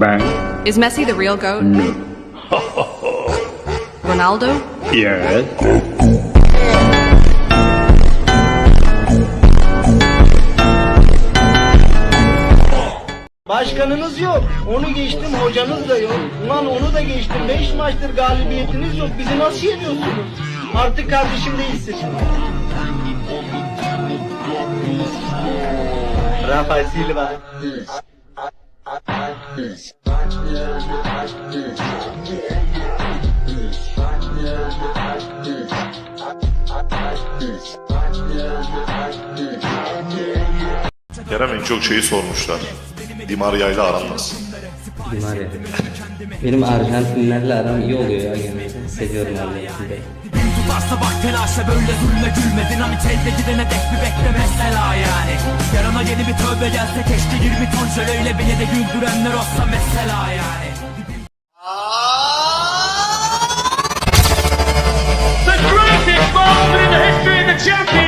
Ben? Is Messi the real GOAT? No. Ronaldo? Yes. Başkanınız yok. Onu geçtim hocanız da yok. Ulan onu da geçtim. 5 maçtır galibiyetiniz yok. Bizi nasıl yeniyorsunuz? Artık kardeşim değilsin. Rafa Silva. Kerem en çok şeyi sormuşlar. Di Maria ile aran nasıl? Ya. Benim Arjantinlerle aram iyi oluyor ya genelde. Seviyorum Arjantin'i. Tutarsa bak telaşa böyle zulme gülme Dinamit elde gidene dek bir bekle mesela Yarına yeni bir tövbe gelse keşke 20 ton jöleyle beni de güldürenler olsa mesela yani. The greatest moment in the history of the Champions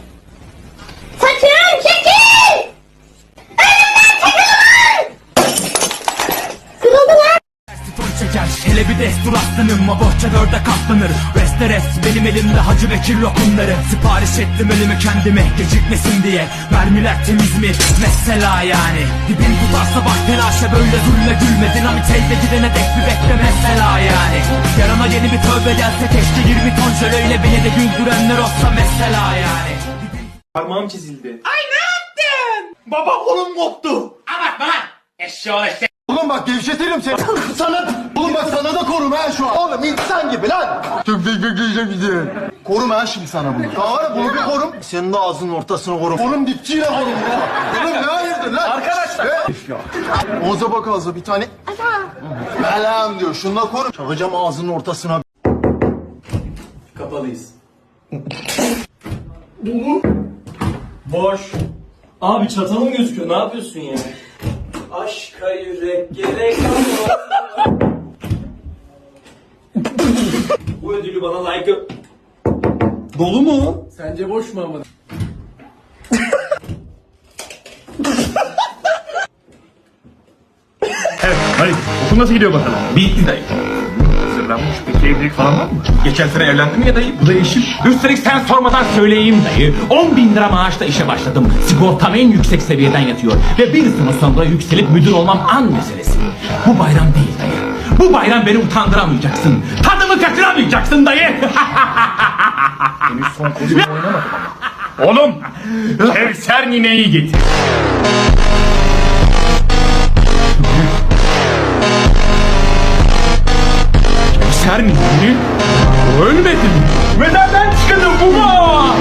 Çeker hele bir destur aslanım O bohça dörde katlanır Resteres benim elimde Hacı Bekir lokumları Sipariş ettim ölümü kendime Gecikmesin diye Mermiler temiz mi? Mesela yani Dibin tutarsa bak telaşa böyle zulme gülme Dinamit elde gidene dek bir bekle mesela yani Yarına yeni bir tövbe gelse keşke 20 ton jöleyle beni de güldürenler olsa mesela yani Parmağım çizildi. Ay ne yaptın? Baba kolum koptu. Oğlum bak gevşetirim seni. sana oğlum bak sana da korum ha şu an. Oğlum insan gibi lan. Çok bekleyeceğim gidiyor. Korum ha şimdi sana bunu. Ya var ya bunu bir korum. Senin de ağzının ortasını korum. Korum dipçiyle korum ya. Oğlum ne hayırdır lan? Arkadaşlar. Oğuz'a bak ağzı bir tane. Melam diyor. Şununla korum. Çakacağım ağzının ortasına. Kapalıyız. Boş. Abi çatalım gözüküyor. Ne yapıyorsun ya? Aşka yürek gerek Bu ödülü bana like Dolu mu? Sence boş mu ama? Evet, hadi. Okul nasıl gidiyor bakalım? Bitti dayı. Hazırlanmış peki evlilik falan var mı? Geçen sene evlendim ya dayı. Bu da eşim. Üstelik sen sormadan söyleyeyim dayı. 10 bin lira maaşla işe başladım. Sigortam en yüksek seviyeden yatıyor. Ve bir sene sonra yükselip müdür olmam an meselesi. Bu bayram değil dayı. Bu bayram beni utandıramayacaksın. Tadımı kaçıramayacaksın dayı. Henüz son kozunu oynamadım ama. Oğlum! Kevser nineyi getir. Yeter mi? Ölmedim. Ve nereden çıkacağım baba?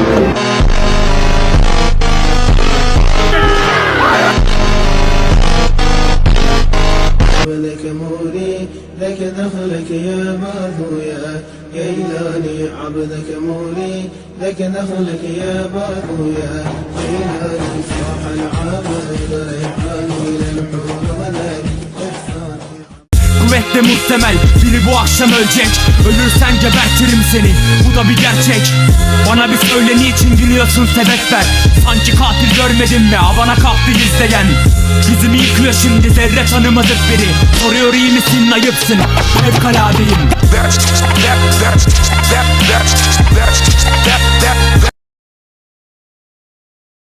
ولك مولي لك دخلك يا باثويا يا إلهي عبدك موري لك دخلك يا باثويا يا إلهي صاح العبد ريحان Kuvvetle muhtemel biri bu akşam ölecek Ölürsen gebertirim seni bu da bir gerçek Bana bir söyle niçin gülüyorsun sebep ver Sanki katil görmedin mi havana kalktı izleyen Yüzümü yıkıyor şimdi zerre tanımadık biri Soruyor iyi misin ayıpsın Fevkaladeyim